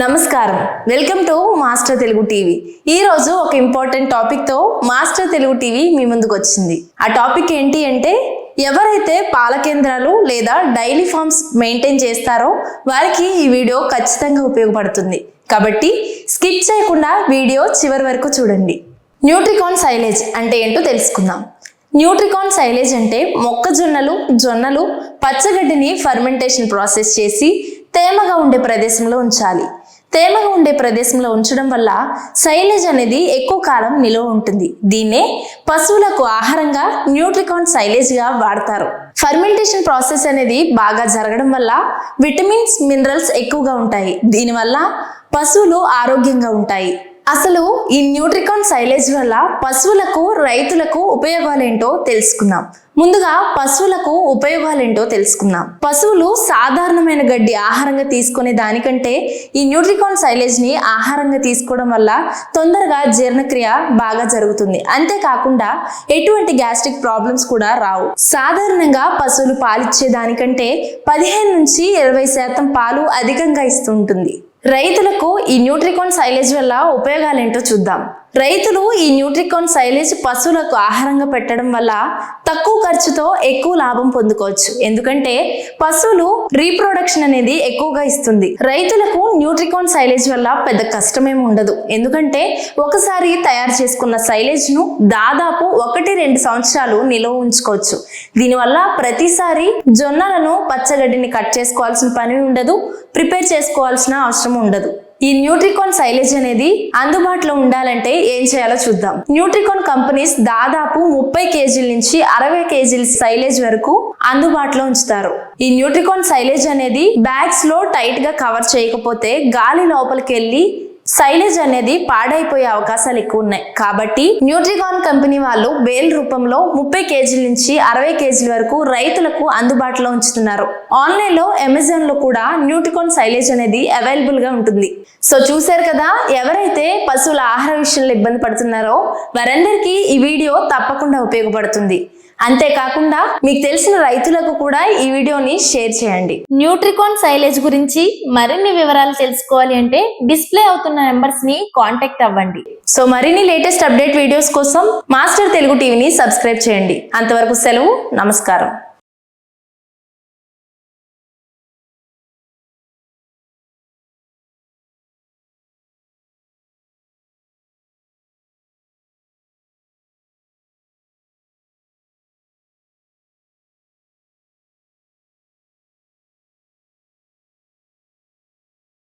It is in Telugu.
నమస్కారం. Welcome to master Telugu TV. ఈ రోజు ఒక ఇంపార్టెంట్ టాపిక్తో మాస్టర్ తెలుగు టీవీ మీ ముందుకు వచ్చింది. ఆ టాపిక్ ఏంటి అంటే ఎవరైతే పాల కేంద్రాలు లేదా డైలీ ఫార్మ్స్ మెయింటైన్ చేస్తారో వారికి ఈ వీడియో ఖచ్చితంగా ఉపయోగపడుతుంది. కాబట్టి స్కిప్ చేయకుండా వీడియో చివరి వరకు చూడండి. న్యూట్రికాన్ సైలేజ్ అంటే ఏంటో తెలుసుకుందాం. న్యూట్రికాన్ సైలేజ్ అంటే మొక్కజొన్నలు జొన్నలు పచ్చగడ్డిని ఫర్మెంటేషన్ ప్రాసెస్ చేసి తేమగా ఉండే ప్రదేశంలో ఉంచాలి. తేమగా ఉండే ప్రదేశంలో ఉంచడం వల్ల సైలేజ్ అనేది ఎక్కువ కాలం నిలువ ఉంటుంది. దీన్నే పశువులకు ఆహారంగా న్యూట్రికాన్ సైలేజ్గా వాడతారు. ఫర్మెంటేషన్ ప్రాసెస్ అనేది బాగా జరగడం వల్ల విటమిన్స్ మినరల్స్ ఎక్కువగా ఉంటాయి. దీనివల్ల పశువులు ఆరోగ్యంగా ఉంటాయి. అసలు ఈ న్యూట్రికాన్ సైలేజ్ వల్ల పశువులకు రైతులకు ఉపయోగాలేంటో తెలుసుకుందాం. ముందుగా పశువులకు ఉపయోగాలేంటో తెలుసుకుందాం. పశువులు సాధారణమైన గడ్డి ఆహారంగా తీసుకునే దానికంటే ఈ న్యూట్రికాన్ సైలేజ్ని ఆహారంగా తీసుకోవడం వల్ల తొందరగా జీర్ణక్రియ బాగా జరుగుతుంది. అంతేకాకుండా ఎటువంటి గ్యాస్ట్రిక్ ప్రాబ్లమ్స్ కూడా రావు. సాధారణంగా పశువులు పాలిచ్చే దానికంటే పదిహేను నుంచి ఇరవై శాతం పాలు అధికంగా ఇస్తుంటుంది రైతులకు ఈ న్యూట్రికాన్ సైలేజ్ వల్ల ఉపయోగాలేంటో చూద్దాం. రైతులు ఈ న్యూట్రికాన్ సైలేజ్ పశువులకు ఆహారంగా పెట్టడం వల్ల తక్కువ ఖర్చుతో ఎక్కువ లాభం పొందుకోవచ్చు. ఎందుకంటే పశువులు రీప్రొడక్షన్ అనేది ఎక్కువగా ఇస్తుంది. రైతులకు న్యూట్రికాన్ సైలేజ్ వల్ల పెద్ద కష్టమేమి ఉండదు. ఎందుకంటే ఒకసారి తయారు చేసుకున్న సైలేజ్ను దాదాపు ఒకటి రెండు సంవత్సరాలు నిల్వ ఉంచుకోవచ్చు. దీనివల్ల ప్రతిసారి జొన్నలను పచ్చగడ్డిని కట్ చేసుకోవాల్సిన పని ఉండదు. ప్రిపేర్ చేసుకోవాల్సిన అవసరం ఉండదు. ఈ న్యూట్రికాన్ సైలేజ్ అనేది అందుబాటులో ఉండాలంటే ఏం చేయాలో చూద్దాం. న్యూట్రికాన్ కంపెనీస్ దాదాపు ముప్పై కేజీల నుంచి అరవై కేజీల సైలేజ్ వరకు అందుబాటులో ఉంచుతారు. ఈ న్యూట్రికాన్ సైలేజ్ అనేది బ్యాగ్స్లో టైట్గా కవర్ చేయకపోతే గాలి లోపలికి వెళ్ళి సైలేజ్ అనేది పాడైపోయే అవకాశాలు ఎక్కువ ఉన్నాయి. కాబట్టి న్యూట్రికాన్ కంపెనీ వాళ్ళు బేల్ రూపంలో ముప్పై కేజీల నుంచి అరవై కేజీల వరకు రైతులకు అందుబాటులో ఉంచుతున్నారు. ఆన్లైన్లో అమెజాన్లో కూడా న్యూట్రికాన్ సైలేజ్ అనేది అవైలబుల్గా ఉంటుంది. సో చూశారు కదా ఎవరైతే పశువుల ఆహార విషయంలో ఇబ్బంది పడుతున్నారో వారందరికీ ఈ వీడియో తప్పకుండా ఉపయోగపడుతుంది. అంతేకాకుండా మీకు తెలిసిన రైతులకు కూడా ఈ వీడియోని షేర్ చేయండి. న్యూట్రికాన్ సైలేజ్ గురించి మరిన్ని వివరాలు తెలుసుకోవాలి అంటే డిస్ప్లే అవుతున్న నెంబర్స్ని కాంటాక్ట్ అవ్వండి. సో మరిన్ని లేటెస్ట్ అప్డేట్ వీడియోస్ కోసం మాస్టర్ తెలుగు టీవీని సబ్స్క్రైబ్ చేయండి. అంతవరకు సెలవు నమస్కారం.